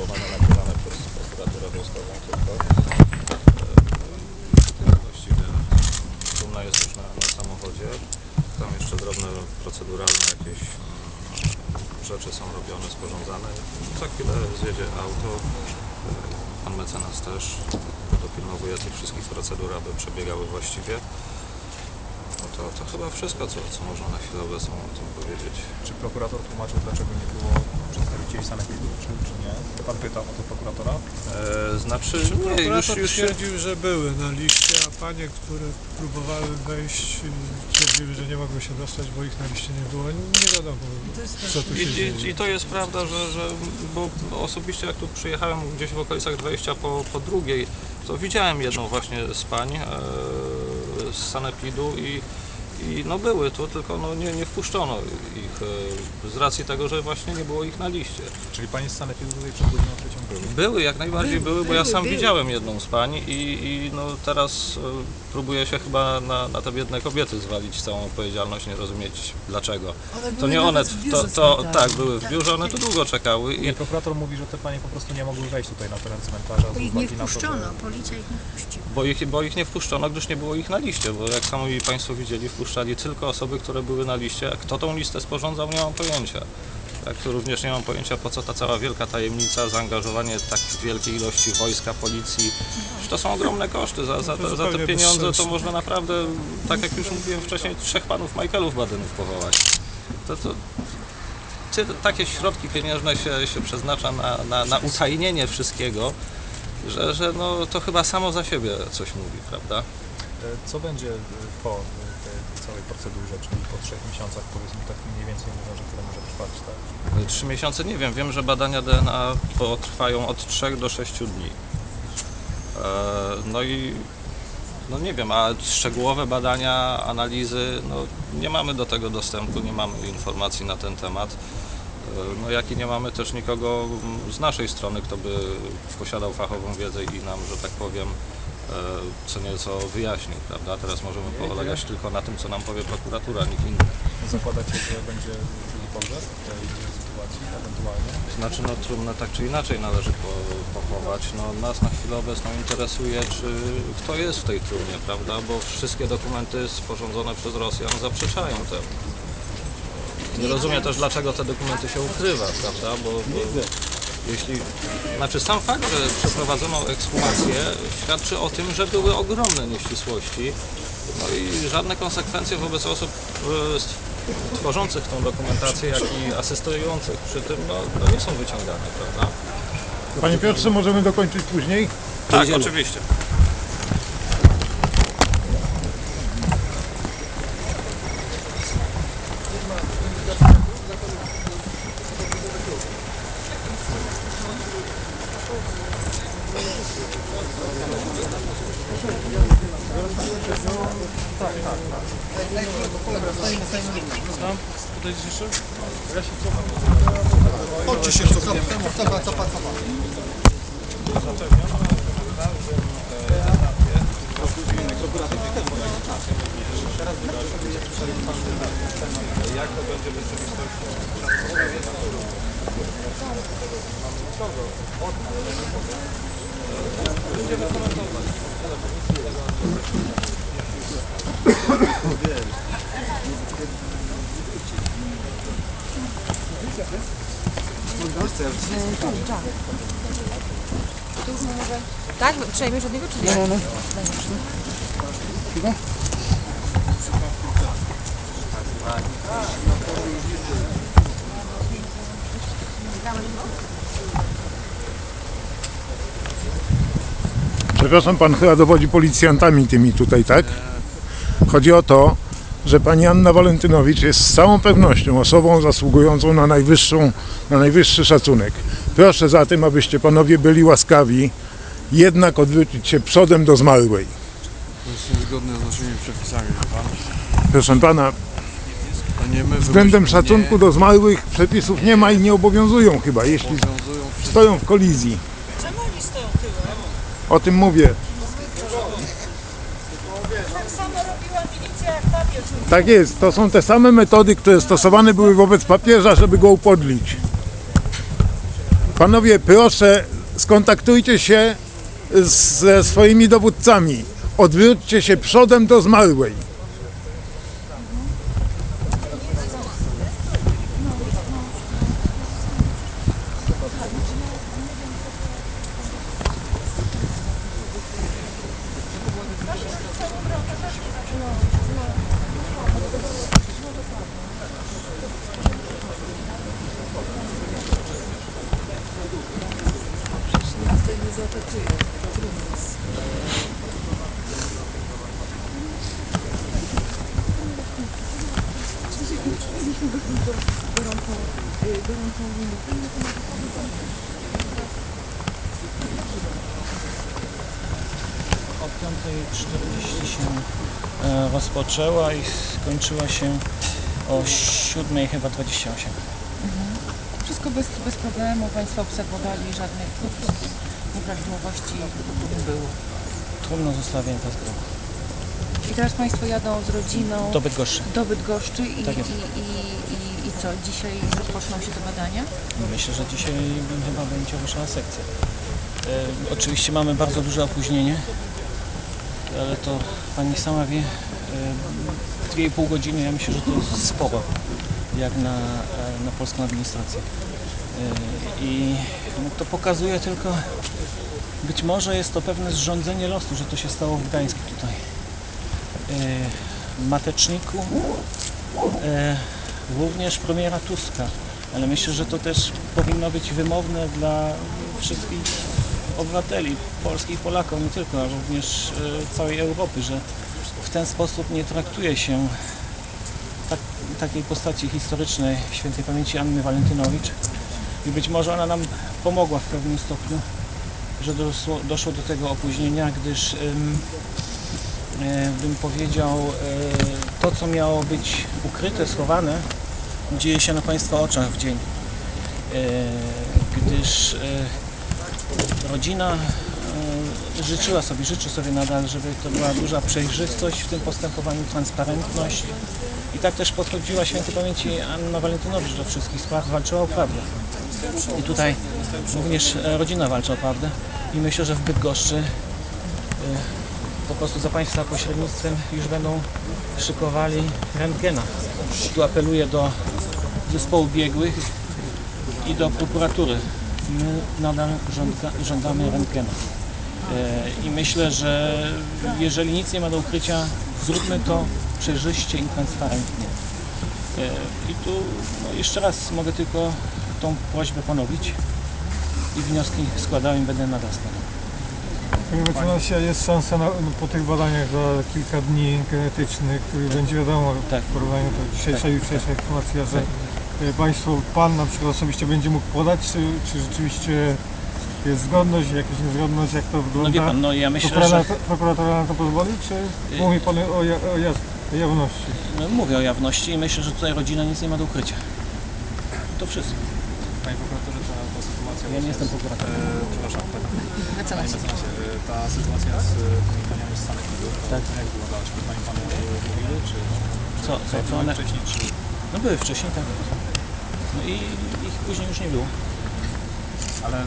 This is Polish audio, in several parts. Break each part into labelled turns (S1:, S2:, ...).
S1: konstruowane, nagrywane przez prokuraturę wojskową tylko. E, Właściwie trumna jest już na, na samochodzie. Tam jeszcze drobne proceduralne jakieś mm, rzeczy są robione, sporządzane. Za chwilę zjedzie auto. E, Pan mecenas też dopilnowuje tych wszystkich procedur, aby przebiegały właściwie. No to, to chyba wszystko, co, co można na chwilę obecną o tym powiedzieć.
S2: Czy prokurator tłumaczył, dlaczego nie było przedstawicieli sanepidu, czy, czy nie? To pan pytał o to prokuratora?
S1: E, znaczy, nie, już,
S3: Prokurator
S1: już
S3: twierdził, że były na liście, a panie, które próbowały wejść, twierdziły, że nie mogły się dostać, bo ich na liście nie było. Nie wiadomo, co tu się
S1: I,
S3: dzieje.
S1: I to jest prawda, że, że bo osobiście jak tu przyjechałem gdzieś w okolicach 20 po, po drugiej, to widziałem jedną właśnie z pań e, z Sanepidu i, i no były tu, tylko no nie, nie wpuszczono ich e, z racji tego, że właśnie nie było ich na liście.
S2: Czyli pani z sanepidu tutaj przed godziną trzecią były?
S1: Były, jak najbardziej były, bo ja sam
S4: były.
S1: widziałem jedną z pań i, i no teraz e, próbuję się chyba na, na te biedne kobiety zwalić całą odpowiedzialność, nie rozumieć dlaczego.
S4: One
S1: To
S4: były
S1: nie one,
S4: nawet w biurze
S1: to, to tak, były w biurze, one tu długo czekały i
S2: Nie, prokurator mówi, że te panie po prostu nie mogły wejść tutaj na teren cmentarza
S4: Bo ich nie
S2: uwagi na to,
S4: wpuszczono,
S2: że...
S4: policja ich nie wpuściła.
S1: bo ich, bo ich nie wpuszczono, gdyż nie było ich na liście, bo jak sami Państwo widzieli, wpuszczali tylko osoby, które były na liście, a kto tą listę sporządzał, nie mam pojęcia. Jak to również nie mam pojęcia, po co ta cała wielka tajemnica, zaangażowanie tak wielkiej ilości wojska, policji. To są ogromne koszty. Za, za, te, za te pieniądze to można naprawdę, tak jak już mówiłem wcześniej, trzech panów Michaelów Badenów powołać. To, to, ty, takie środki pieniężne się, się przeznacza na, na, na utajnienie wszystkiego, że, że no, to chyba samo za siebie coś mówi, prawda?
S2: E, Co będzie po całej procedurze, czyli po trzech miesiącach, powiedzmy tak mniej więcej mówią, że tyle może trwać, tak?
S1: Trzy miesiące nie wiem. Wiem, że badania DNA potrwają od 3 do 6 dni. E, No i no nie wiem, a szczegółowe badania, analizy, no nie mamy do tego dostępu, nie mamy informacji na ten temat. E, No jak i nie mamy też nikogo z naszej strony, kto by posiadał fachową wiedzę i nam, że tak powiem, co nieco wyjaśnił, prawda? Teraz możemy polegać tylko na tym, co nam powie prokuratura, nikt inny.
S2: Zakładacie, że będzie drugi pogrzeb w tej sytuacji ewentualnie?
S1: Znaczy, no trumnę tak czy inaczej należy po, pochować. No, nas na chwilę obecną interesuje, czy kto jest w tej trumnie, prawda? Bo wszystkie dokumenty sporządzone przez Rosjan zaprzeczają temu. Nie rozumiem też, dlaczego te dokumenty się ukrywa, prawda? Bo, bo jeśli, znaczy sam fakt, że przeprowadzono ekshumację świadczy o tym, że były ogromne nieścisłości. No i żadne konsekwencje wobec osób e, tworzących tą dokumentację, jak i asystujących przy tym, no, no nie są wyciągane, prawda?
S5: Panie Piotrze, możemy dokończyć później?
S1: Tak, oczywiście.
S6: Tak? Przejmiesz od niego czy nie?
S5: Przepraszam, pan chyba dowodzi policjantami tymi tutaj, tak? Chodzi o to, że pani Anna Walentynowicz jest z całą pewnością osobą zasługującą na, najwyższą, na najwyższy szacunek. Proszę zatem, abyście panowie byli łaskawi jednak odwrócić się przodem do zmarłej.
S7: To jest niezgodne z naszymi przepisami, pan.
S5: Proszę pana,
S7: To nie my
S5: względem szacunku do zmarłych przepisów nie ma i nie obowiązują chyba, jeśli
S7: obowiązują
S5: stoją w kolizji.
S4: Czemu oni stoją tyłem?
S5: O tym mówię.
S4: Tak samo robiła milicja jak papież.
S5: Tak jest, to są te same metody, które stosowane były wobec papieża, żeby go upodlić. Panowie, proszę, skontaktujcie się ze swoimi dowódcami. Odwróćcie się przodem do zmarłej.
S8: O 5.40 się e, rozpoczęła i skończyła się o 7 chyba 28.
S6: Wszystko bez, bez problemu, Państwo obserwowali, żadnych nieprawidłowości nie było.
S8: Trudno zostawiłem z grobu.
S6: I teraz Państwo jadą z rodziną
S8: Do Bydgoszczy.
S6: do Bydgoszczy i,
S8: Tak
S6: i,
S8: jest.
S6: i, i, i co, dzisiaj rozpoczną się te badania?
S8: Myślę, że dzisiaj chyba będzie ruszała sekcja. E, oczywiście mamy bardzo duże opóźnienie, ale to Pani sama wie, e, 2,5 godziny, ja myślę, że to jest sporo, jak na, e, na polską administrację. E, I no, to pokazuje tylko, być może jest to pewne zrządzenie losu, że to się stało w Gdańsku tutaj. E, Mateczniku, e, również premiera Tuska, ale myślę, że to też powinno być wymowne dla wszystkich obywateli, Polski i Polaków, nie tylko, a również e, całej Europy, że w ten sposób nie traktuje się tak, takiej postaci historycznej świętej pamięci Anny Walentynowicz i być może ona nam pomogła w pewnym stopniu, że doszło, doszło do tego opóźnienia, gdyż e, bym powiedział, e, to co miało być ukryte, schowane, dzieje się na Państwa oczach w dzień. E, gdyż rodzina życzyła sobie, życzy sobie nadal, żeby to była duża przejrzystość w tym postępowaniu, transparentność. I tak też podchodziła świętej pamięci Anna Walentynowicz do wszystkich spraw, walczyła o prawdę. I tutaj również e, rodzina walczy o prawdę i myślę, że w Bydgoszczy e, po prostu za Państwa pośrednictwem już będą szykowali rentgena. Tu apeluję do zespołu biegłych i do prokuratury. My nadal żąda, żądamy rentgena. E, I myślę, że jeżeli nic nie ma do ukrycia, zróbmy to przejrzyście i transparentnie. I tu no jeszcze raz mogę tylko tą prośbę ponowić i wnioski składałem będę nadal składał.
S3: Panie mecenasie, jest szansa na, po tych badaniach za kilka dni genetycznych będzie wiadomo
S8: Tak.
S3: w porównaniu do dzisiejszej jutrzejszej informacji, że y, Państwo, Pan na przykład osobiście będzie mógł podać, czy, czy rzeczywiście jest zgodność, jakaś niezgodność, jak to wygląda?
S8: No wie pan, no ja myślę, że
S3: prokurator- prokuratora na to pozwoli, czy mówi Pan o, ja, o jawności?
S8: no, mówię o jawności i myślę, że tutaj rodzina nic nie ma do ukrycia. To wszystko.
S2: Panie prokuratorze, ta, ta sytuacja...
S8: Ja nie jestem prokuratorem.
S2: E, przepraszam, panie, panie
S6: Mecenasie.
S2: mecenasie, e, ta sytuacja z e, tymi paniami z sanepidu,
S8: Tak.
S2: jak wyglądała? Czy to pani panu e, mówiły, czy...
S8: Co, co, co one?
S2: wcześniej, czy...
S8: No były wcześniej, tak. No i ich później już nie było.
S2: Ale e,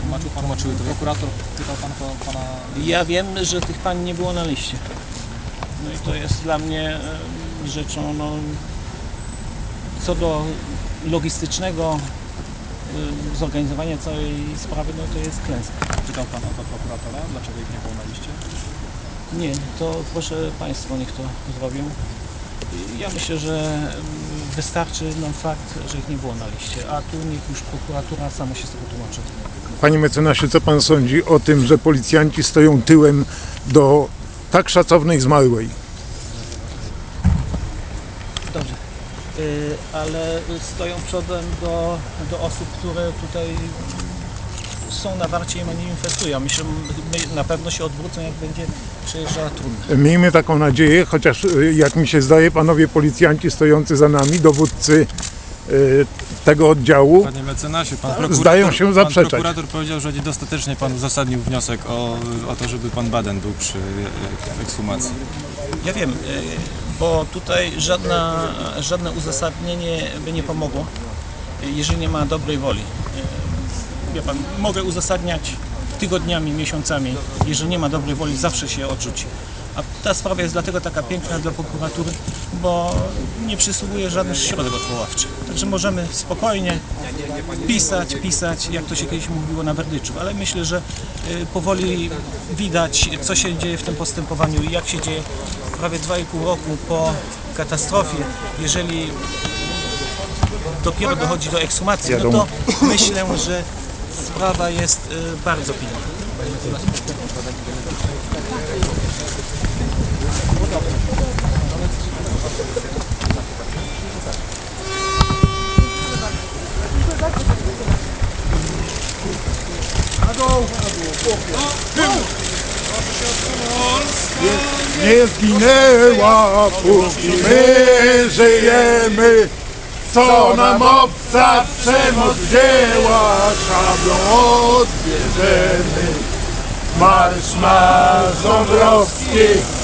S2: tłumaczył pan, tłumaczyły to prokurator, pytał pan to, pana...
S8: Ja wiem, że tych pań nie było na liście. No i to jest dla mnie e, rzeczą, no, co do logistycznego e, zorganizowania całej sprawy, no to jest klęska.
S2: Pytał pan o to prokuratora, dlaczego ich nie było na liście?
S8: Nie, to proszę Państwo niech to zrobią. Ja myślę, że mm, wystarczy nam fakt, że ich nie było na liście, a tu niech już prokuratura sama się z tego tłumaczy.
S5: Panie mecenasie, co pan sądzi o tym, że policjanci stoją tyłem do tak szacownej zmarłej?
S8: Ale stoją przodem do, do osób, które tutaj są na warcie i manifestują. Myślę, my na pewno się odwrócą, jak będzie przejeżdżała trudna.
S5: Miejmy taką nadzieję, chociaż y, jak mi się zdaje, panowie policjanci stojący za nami, dowódcy tego oddziału,
S9: Panie mecenasie, pan prokurator,
S5: Zdają się
S9: pan
S5: zaprzeczać.
S9: prokurator powiedział, że dostatecznie pan uzasadnił wniosek o, o to, żeby pan Baden był przy e, ekshumacji.
S8: Ja wiem, y, bo tutaj żadna, żadne uzasadnienie by nie pomogło, y, jeżeli nie ma dobrej woli. Y, wie pan, mogę uzasadniać tygodniami, miesiącami. Jeżeli nie ma dobrej woli, zawsze się odrzuci. A ta sprawa jest dlatego taka piękna dla prokuratury, bo nie przysługuje żaden środek odwoławczy. Także możemy spokojnie pisać, pisać, jak to się kiedyś mówiło na Berdyczu, ale myślę, że y, powoli widać, co się dzieje w tym postępowaniu i jak się dzieje prawie 2,5 roku po katastrofie. Jeżeli dopiero dochodzi do ekshumacji, no to myślę, że sprawa jest y, bardzo pilna.
S5: Nie zginęła, póki my żyjemy. Co nam obca przemoc wzięła, szablą odbierzemy. Marsz, z